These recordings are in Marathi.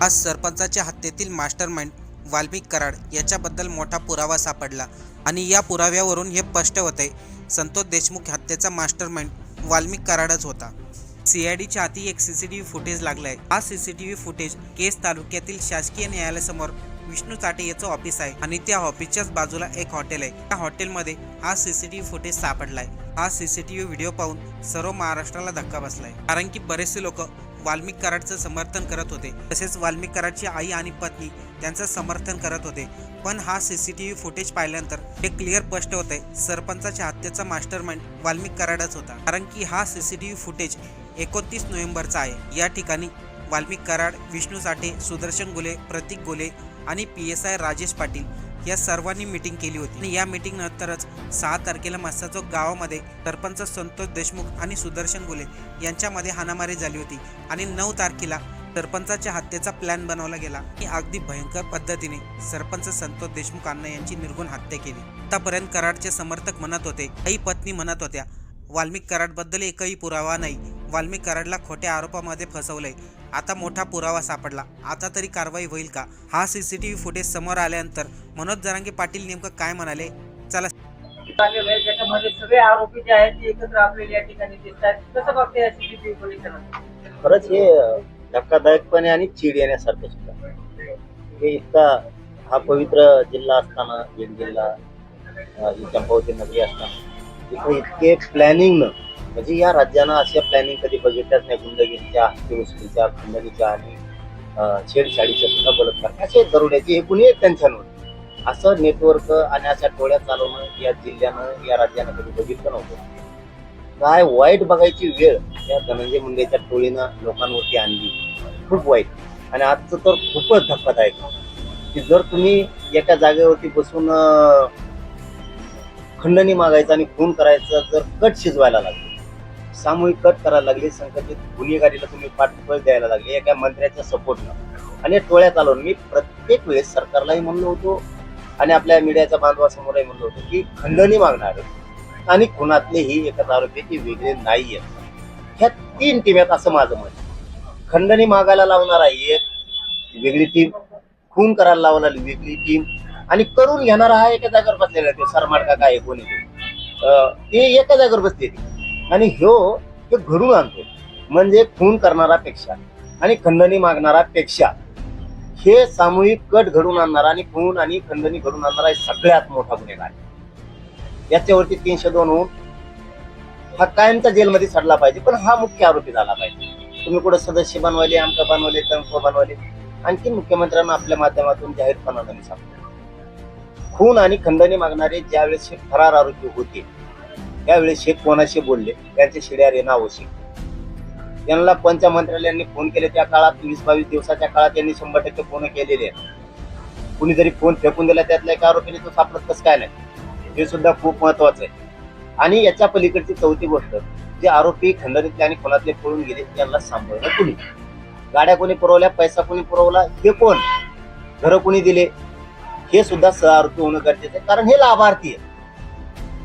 आज सरपंचाच्या हत्येतील मास्टरमाइंड वाल्मिक कराड याच्याबद्दल मोठा पुरावा सापडला आणि या पुराव्यावरून हे स्पष्ट होते. संतोष देशमुख हत्येचा मास्टरमाइंड वाल्मिक कराडच होता. सीआयडीच्या हाती एक C C T V footage लागलाय. हा C C T V footage case तालुक्यातील शासकीय न्यायालयासमोर विष्णू चाटे याचं ऑफिस आहे आणि त्या ऑफिसच्याच बाजूला एक हॉटेल आहे. त्या हॉटेलमध्ये हा सीसीटीव्ही फुटेज सापडलाय. हा सीसीटीव्ही व्हिडिओ पाहून सर्व महाराष्ट्राला धक्का बसलाय. कारण की बरेचसे लोक वाल्मिक कराडचं समर्थन करत होते. तसेच वाल्मिक कराडची आई आणि पत्नी त्यांचं समर्थन करत होते. पण हा सीसी टी व्ही फुटेज पाहिल्यानंतर हे क्लिअर स्पष्ट होते. सरपंचाच्या हत्येचा मास्टरमाइंड वाल्मिक कराडच होता. कारण की हा सीसी टी व्ही फुटेज एकोणतीस नोव्हेंबरचा आहे. या ठिकाणी वाल्मिक कराड विष्णू साठे सुदर्शन गुले प्रतीक गुले आणि P S I Rajesh Patil या सर्वांनी मिटिंग केली होती. आणि या मिटिंग नंतरच सहा तारखेला मस्साचोक गावामध्ये सरपंच संतोष देशमुख आणि सुदर्शन गुले यांच्यामध्ये हाणामारी झाली होती. आणि नऊ तारखेला सरपंचाच्या हत्येचा प्लॅन बनवला गेला. आणि अगदी भयंकर पद्धतीने सरपंच संतोष देशमुख यांची निर्गुण हत्या केली. आतापर्यंत कराडचे समर्थक म्हणत होते काही पत्नी म्हणत होत्या वाल्मिक कराडबद्दल एकही पुरावा नाही. वाल्मिक कराडला खोट्या आरोपामध्ये फसवलंय. आता मोठा पुरावा सापडला. आता तरी कारवाई होईल का? हा सीसीटीव्ही फुटेज समोर आल्यानंतर मनोज जरांगे पाटील नेमकं काय म्हणाले? चला. चालेल आहे ज्याच्यामध्ये सगळे आरोपी जे आहेत ते एकत्र आपल्याला या ठिकाणी दिसतात. कसं बघते या सीसीटीव्ही फुटेज खरंच हे धक्कादायकपणे आणि चीड येण्यासारखं सुद्धा. हे इतका हा पवित्र जिल्हा असताना बीड जिल्हा ही चंपावती नगरी असताना इथं इतके प्लॅनिंग म्हणजे या राज्यानं अशा प्लॅनिंग कधी बघितल्याच नाही. गुंडगिरीच्या हत्तीवृष्टीच्या खंडणीच्या आणि छेडछाडीच्या सुद्धा बलात्कार. असे दरोड्याचे हे कुणी टेन्शन असं नेटवर्क आणि अशा टोळ्या चालवणं या जिल्ह्यानं या राज्यानं कधी बघितलं नव्हतं. काय वाईट बघायची वेळ या धनंजय मुंडेच्या टोळीनं लोकांवरती आणली. खूप वाईट. आणि आजचं तर खूपच धक्कादायक. की जर तुम्ही एका जागेवरती बसून खंडणी मागायचं आणि खून करायचं जर कट शिजवायला लागले. सामूहिक कट करायला लागले संकटित गुन्हेगारीला तुम्ही पाठबळ द्यायला लागले एका मंत्र्याच्या सपोर्टनं. आणि या टोळ्या चालवून मी प्रत्येक वेळेस सरकारलाही म्हणलो होतो आणि आपल्या मीडियाच्या बांधवासमोरही म्हणलो होतो की खंडणी आहे. आणि खुनातलेही एकच आरोपी वेगळे नाही आहेत ह्या तीन टीम आहेत असं माझं मत आहे. खंडणी मागायला लावणारा एक वेगळी टीम. खून करायला लावणारी वेगळी टीम. आणि करून घेणारा हा एका जागेवर बसलेला आहे, तो सरमाड काय कोणी ते एका जागेवर बसते आणि ह्यो हे घडून आणतो. म्हणजे खून करणारापेक्षा आणि खंडणी मागणारापेक्षा हे सामूहिक कट घडून आणणारा आणि खून आणि खंडणी घडून आणणारा हे सगळ्यात मोठा गुन्हेगार आहे. याच्यावरती तीनशे दोन होऊन हा कायमचा जेलमध्ये सडला पाहिजे पण हा मुख्य आरोपी झाला पाहिजे. तुम्ही कुठं सदस्य बनवले आमक बनवले तंक बनवले आणखी मुख्यमंत्र्यांना आपल्या माध्यमातून जाहीरपणानं सांगतो. खून आणि खंडणी मागणारे ज्यावेळेस फरार आरोपी होते त्यावेळेस हे कोणाशी बोलले? त्यांचे शिड्यार येणं आवश्यक त्यांना पंचमंत्र्यांनी फोन केले. त्या काळात वीस बावीस दिवसाच्या काळात त्यांनी शंभर टक्के फोन केलेले आहेत. कुणी जरी फोन फेकून दिला त्यातल्या एका आरोपीने तो सापडत कसं काय नाही? हे सुद्धा खूप महत्वाचं आहे. आणि याच्या पलीकडची चौथी गोष्ट जे आरोपी खंडणीतले आणि कोणातले पळून गेले त्यांना सांभाळलं कुणी? गाड्या कोणी पुरवल्या पैसा कोणी पुरवला हे कोण? घरं कोणी दिले? हे सुद्धा सह आरोपी होणं गरजेचं आहे. कारण हे लाभार्थी आहे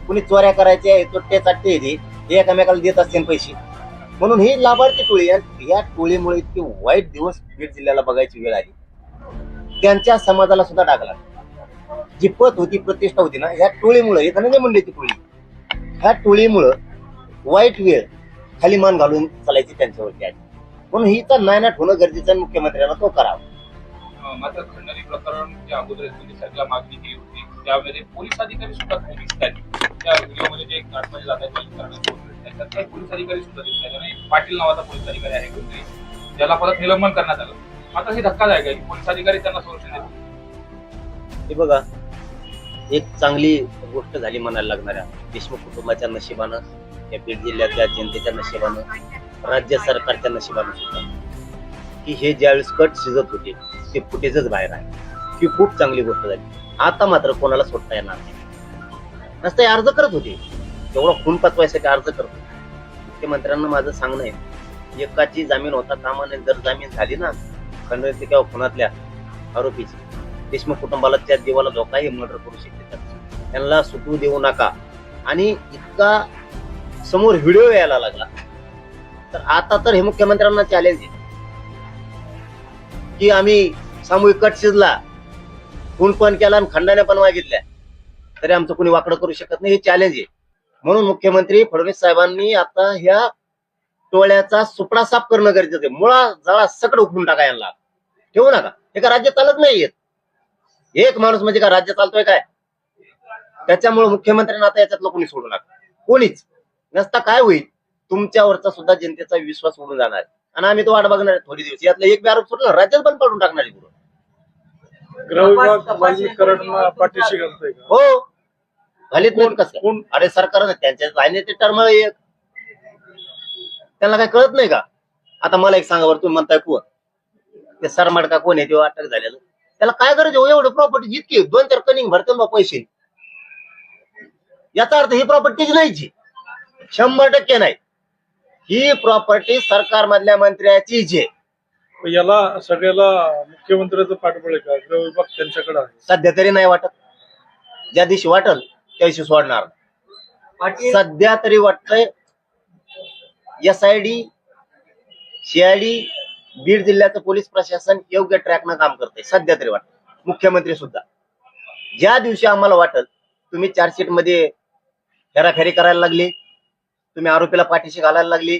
कुणी चोऱ्या करायच्या तोट्या चाटते येते हे एकमेकाला देत असतील पैसे. म्हणून ही लाभार्थी टोळी या टोळीमुळे इतके वाईट दिवस बीड जिल्ह्याला बघायची वेळ आली. त्यांच्या समाजाला सुद्धा टाकला जी पत होती प्रतिष्ठा होती ना ह्या टोळीमुळे हे धनंजय मंडळीची टोळी. ह्या टोळीमुळं वाईट वेळ खाली मान घालून चालायची त्यांच्यावरती आहे म्हणून ही तर नायनाट होणं गरजेचं आहे. मुख्यमंत्र्यांना तो करावा. मात्र खंडणी प्रकरण अगोदर पोलिसांना मागणी केली होती. त्यावेळी पोलीस अधिकारी सुद्धा काही दिसत त्या व्हिडिओमध्ये जे काटमध्ये जातात ते करण्यात त्याच्यात काही पोलीस अधिकारी सुद्धा दिसतात आहेत. आणि पाटील नावाचा पोलीस अधिकारी आहे कोणतरी. ज्याला परत निलंबन करण्यात आलं. मात्र हे धक्कादायक आहे पोलीस अधिकारी त्यांना संरक्षण देतो हे बघा एक चांगली गोष्ट झाली म्हणायला लागणाऱ्या. देशमुख कुटुंबाच्या नशिबानं या बीड जिल्ह्यातल्या जनतेच्या नशिबानं राज्य सरकारच्या नशिबानं सुद्धा. की हे ज्यावेळेस कट शिजत होते ते फुटेजच बाहेर आहे ही खूप चांगली गोष्ट झाली. आता मात्र कोणाला सोडता येणार नाही. नसतं हे अर्ज करत होते. एवढा खून पचवायसाठी अर्ज करत होते. मुख्यमंत्र्यांना माझं सांगणं आहे. एकाची जामीन होता कामा नये जर जामीन झाली ना खंडणी किंवा खुनातल्या आरोपीची देशमुख कुटुंबाला त्या देवाला धोकाही मर्डर करू शकते त्यांना सुटू देऊ नका. आणि इतका समोर व्हिडिओ यायला लागला. तर आता तर हे मुख्यमंत्र्यांना चॅलेंज आहे. की आम्ही सामूहिक कट शिजला. खून पण केला आणि खंडाने पण मागितल्या. तरी आमचं कोणी वाकडं करू शकत नाही हे चॅलेंज आहे. म्हणून मुख्यमंत्री फडणवीस साहेबांनी आता ह्या टोळ्याचा सुपडा साफ करणं गरजेचं आहे. मुळा जळा सकड उखडून टाका यांना. ठेवू नका. एका राज्य चालत नाहीयेत. एक माणूस म्हणजे का राज्य चालतोय काय? त्याच्यामुळे मुख्यमंत्र्यांना आता याच्यातलं कोणी सोडू नका. कोणीच. नसता काय होईल? तुमच्यावरचा सुद्धा जनतेचा विश्वास उडून जाणार. आणि आम्ही तो वाट बघणार थोडी दिवस. यातला एक बी आरोप सोडला राज्यात बंद पडून टाकणार आहे पाठीशी घालतोय का? हो. घालीत नाही कसं. अरे सरकार त्यांच्या लाईनीचे टर्म एक त्यांना काय कळत नाही का? आता मला एक सांगा बरं तुम्ही म्हणताय कोण ते सरमाड का कोण आहे तेव्हा अटक झालेलं. त्याला काय गरज आहे? हो एवढं प्रॉपर्टी जितकी दोन चार कनिंग भरते बा पैसे. याचा अर्थ ही प्रॉपर्टीच नाहीची शंभर टक्के नाही. ही प्रॉपर्टी सरकार मधल्या मंत्र्याचीच आहे. पण याला सगळ्याला मुख्यमंत्र्याचं पाठबळ आहे का? गृहविभाग त्यांच्याकडे आहे. सध्या तरी नाही वाटत. ज्या दिवशी वाटल त्या दिवशी सोडणार. सध्या तरी वाटतंय S I D CID Beed जिल्ह्याचं पोलीस प्रशासन योग्य ट्रॅकनं काम करतंय. सध्या तरी वाटत मुख्यमंत्री सुद्धा. ज्या दिवशी आम्हाला वाटत तुम्ही चार्जशीटमध्ये फेराफेरी करायला लागली तुम्ही आरोपीला पाठीशी घालायला लागली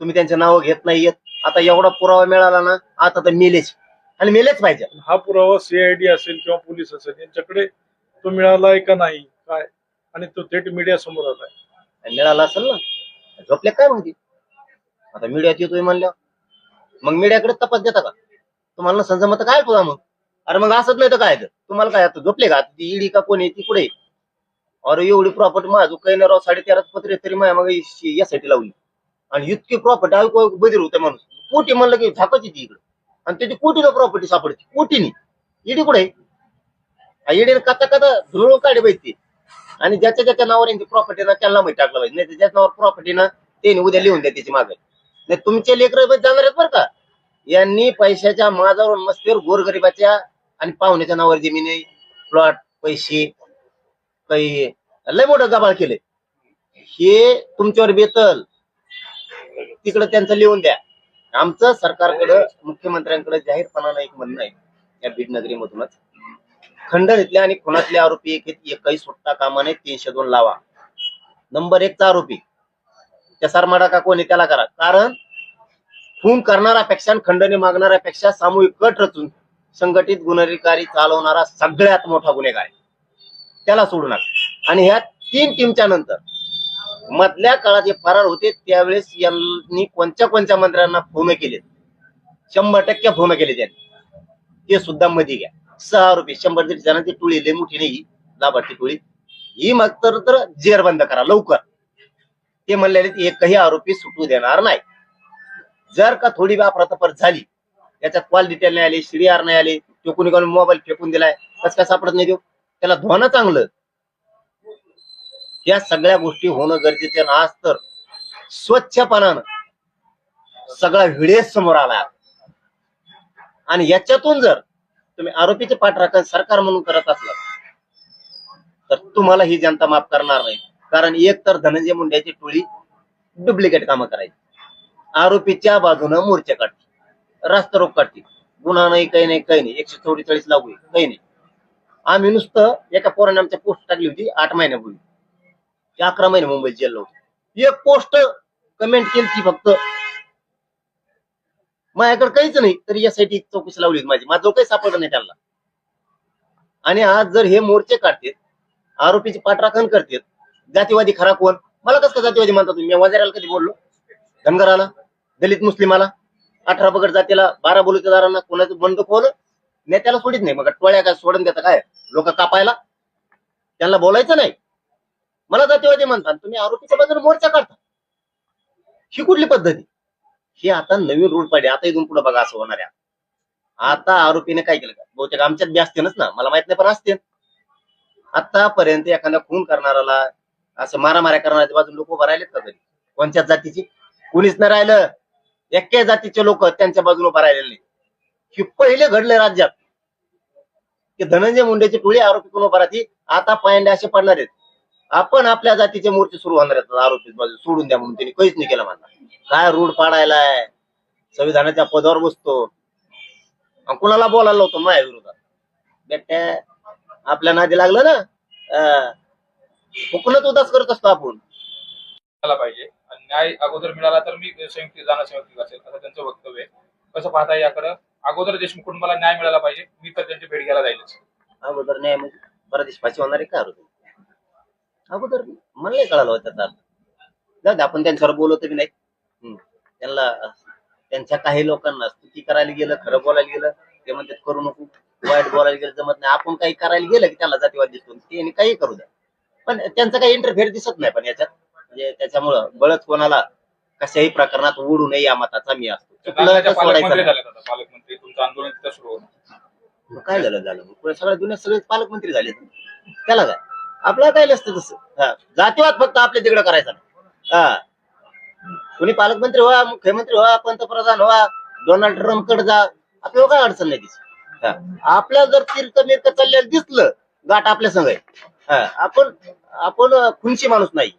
तुम्ही त्यांचे नावं घेत नाहीयेत आता एवढा पुरावा मिळाला ना आता तर मेलेच. आणि मेलेच पाहिजे. हा पुरावा सीआयडी असेल किंवा पोलीस असेल यांच्याकडे तो मिळालाय का नाही काय? आणि तो थेट मीडिया समोर आलाय मिळाला असेल ना झोपले काय म्हणते आता मीडियात येतोय म्हणल्यावर. मग मीडियाकडे तपास देता का? तुम्हाला नसेल मत काय तुला मग? अरे मग असंच नाही तर काय तर तुम्हाला काय आता झोपले का? ती ईडी का कोण आहे? ती कुठे? अरे एवढी प्रॉपर्टी माझं काही नाही राव साडेतेरा पत्रे तरी माझ्या मग यासाठी लावली. आणि इतकी प्रॉपर्टी बधीर होते माणूस. कोटी म्हणलं की झाकाची येते इकडे. आणि त्याची कोटीनं प्रॉपर्टी सापडते. कोटीनी. ईडी कुठे? आहे ईडीने कथा कथा धुळून काढे पाहिजे आणि ज्याच्या ज्याच्या नावावर यांची प्रॉपर्टी ना त्यांना माहिती टाकलं पाहिजे नाही ज्याच्या नावावर प्रॉपर्टी ना त्यांनी उद्या लिहून द्या त्याची मागे. नाही तुमचे लेकर जाणार आहेत बरं का? यांनी पैशाच्या माझावर मस्तीवर गोरगरिबाच्या आणि पाहुण्याच्या नावावर जमिनी प्लॉट पैसे काही लय मोठं गबाळ केले हे तुमच्यावर बेतल. तिकडे त्यांचं लिहून द्या. आमचं सरकारकडं मुख्यमंत्र्यांकडे जाहीरपणानं एक म्हणणं आहे या बीड नगरीमधूनच. घेतले आणि खुनातले आरोपी एक एकही सुट्टा कामाने तीनशे दोन लावा. नंबर एकचा आरोपी. त्या सरमाडा का कोणी त्याला करा. कारण खून करणाऱ्यापेक्षा खंडने खंडणी मागणाऱ्यापेक्षा सामूहिक कट रचून संघटित गुन्हेगारी चालवणारा सगळ्यात मोठा गुन्हेगार आहे. त्याला सोडू नका. आणि ह्या तीन टीमच्या नंतर मधल्या काळात जे फरार होते त्यावेळेस यांनी कोणत्या कोणत्या मंत्र्यांना फोन केले? शंभर टक्के फोन केले त्यांनी. ते सुद्धा मध्ये घ्या. सहा आरोपी शंभर दीड जणांची टोळी लय मोठी नाही. लाभार्थी टोळी. ही मग तर तर जेर बंद करा लवकर. ते म्हणलेले एकही आरोपी सुटू देणार नाही. जर का थोडी वापरातपर झाली त्याच्यात कॉल डिटेल नाही आले सीडीआर नाही आले तो कोणी कोणी मोबाईल फेकून दिलाय कस काय सापडत नाही देऊ त्याला धुवानं चांगलं. या सगळ्या गोष्टी होणं गरजेचे ना आज तर स्वच्छपणानं सगळा विडेस समोर आला. आणि याच्यातून जर तुम्ही आरोपीचे पाठराखण सरकार म्हणून करत असला तर तुम्हाला ही जनता माफ करणार नाही. कारण एक तर धनंजय मुंड्याची टोळी डुप्लिकेट कामं करायची. आरोपीच्या बाजूनं मोर्चे काढते रास्ता रोग काढते गुन्हा नाही काही नाही काही नाही. एकशे चौवेचाळीस लागू काही नाही. आम्ही नुसतं एका पोराने आमच्या पोस्ट टाकली होती आठ महिन्यापूर्वी. ते अकरा महिने मुंबईत जेल होते. एक पोस्ट कमेंट केली ती फक्त. माझ्याकडे काहीच नाही तरी यासाठी चौकशी लावली माझी. माझं काही सापडलं नाही त्यांना. आणि आज जर हे मोर्चे काढतात आरोपीचे पाठराखण करतात जातीवादी खरा कोण? मला कसं जातीवादी म्हणता तुम्ही? मी वजाराला कधी बोललो? धनगराला दलित मुस्लिमाला अठरा पगड जातीला बारा बोलुतेदारांना कोणाचं बंद खोल? नेत्याला सोडित नाही. मग टोळ्या काय सोडून देता काय? लोक कापायला? त्यांना बोलायचं नाही. मला जातीवादी म्हणतात तुम्ही आरोपीच्या बाजूने मोर्चा काढता. ही कुठली पद्धती ही आता नवीन रूल पाहिजे आता इथून पुढे बघा असं होणार आहे. आता आरोपीने काय केलं? का बहुतेक आमच्यात बी असतेनच ना? मला माहीत नाही पण असते. आतापर्यंत एखादा खून करणाराला असं मारामाऱ्या करणाऱ्या बाजून लोक उभं राहिलेत का कधी? कोणत्याच जातीची? कुणीच नाही राहिलं. एक्या जातीचे लोक त्यांच्या बाजूने उभं राहिलेले नाही हे पहिले घडले राज्यात. की धनंजय मुंडेची टोळी आरोपी कोण उभा राहते आता पायंडे असे पडणार आहेत. आपण आपल्या जातीचे मोर्चे सुरू होणार आहेत. आरोपी बाजू सोडून द्या म्हणून त्यांनी काहीच नाही केलं म्हणा. काय रूढ पाडायलाय? संविधानाच्या पदावर बसतो. कुणाला बोलायला होतो माझ्या विरोधात? बेट्या आपल्या नादी लागलं ना? हुकूनच उदास करत असतो आपण. पाहिजे. आणि न्याय अगोदर मिळाला तर मी संयुक्त जाणं संयुक्त असेल असं त्यांचं वक्तव्य आहे. कसं पाहता याकडं? अगोदर देशमुख मला न्याय मिळाला पाहिजे. मी तर त्यांची भेट घ्यायला जाईलच. अगोदर न्याय म्हणजे परदेश फाशी होणारे का होते अगोदर मला नाही कळालं होतं त्याचा अर्थ. जाऊ दे आपण त्यांच्यावर बोलवतो बी नाही. हम्म. त्यांना त्यांच्या काही लोकांना स्तुती करायला गेलं खरं बोलायला गेलं ते म्हणतात करू नको वाईट बोलायला गेलं जमत नाही. आपण काही करायला गेलं की त्याला जातीवाद दिसतो. ते काही करू द्या. पण त्यांचा काही इंटरफेअर दिसत नाही पण याच्यात. म्हणजे त्याच्यामुळं बळच कोणाला कशाही प्रकरणात ओढू नये या मताचा मी असतो. चुकलं नांदेडच्या तर सोडायचं पालकमंत्री नाही. झाले आता. पालकमंत्री तुमचं आंदोलन तिथं सुरू होतं मग काय झालं झालं? मग पुढे सगळ्या दुनिया सगळे पालकमंत्री झाले त्याला काय आपलं काय नसतं तसं. हा. जातीवाद फक्त आपल्या तिकडे करायचा. नाही हा. कुणी पालकमंत्री व्हा मुख्यमंत्री व्हा पंतप्रधान व्हा डोनाल्ड ट्रम्पकडे जा आपल्याला काय अडचण नाही दिसत हा. आपल्या जर तीर्थ मिर्थ चाललेलं दिसलं गाठ आपल्या संग आहे. हा. आपण आपण अं, खुनशी माणूस नाही.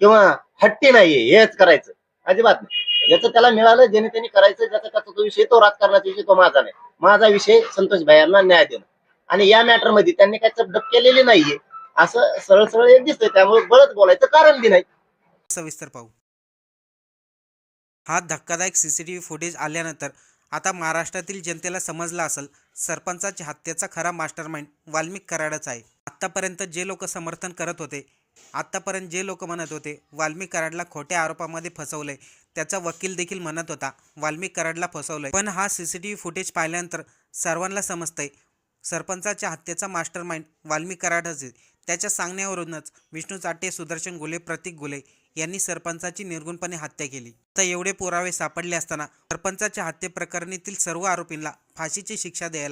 किंवा हट्टी नाहीये हेच करायचं. अजिबात नाही. ज्याचं त्याला मिळालं ज्याने त्यांनी करायचं ज्याचा त्याचा तो विषय तो राजकारणाचा विषय तो माझा नाही. माझा विषय संतोष भायांना न्याय देणं. आणि या मॅटरमध्ये त्यांनी काही चपडप केलेली नाहीये. असं सरळ सरळ एक दिसतंय त्यामुळे बरंच बोलायचं कारण बी नाही. सविस्तर पाहू. हा धक्कादायक सीसीटीव्ही फुटेज आल्यानंतर आता महाराष्ट्रातील जनतेला समजला असेल सरपंचाच्या हत्येचा खरा मास्टरमाइंड वाल्मिक कराडच आहे. आत्तापर्यंत जे लोक समर्थन करत होते आत्तापर्यंत जे लोक म्हणत होते वाल्मिक कराडला खोट्या आरोपामध्ये फसवलंय त्याचा वकील देखील म्हणत होता वाल्मिक कराडला फसवलंय. पण हा सीसीटीव्ही फुटेज पाहिल्यानंतर सर्वांना समजतंय सरपंचाच्या हत्येचा मास्टरमाइंड वाल्मी कराडच त्याच्या सांगण्यावरूनच विष्णू चाटे सुदर्शन गुले प्रतीक गुले यांनी सरपंचाची निर्गुणपणे हत्या केली. तर एवढे पुरावे सापडले असताना सरपंचाच्या हत्येप्रकरणीतील सर्व आरोपींना फाशीची शिक्षा द्यायला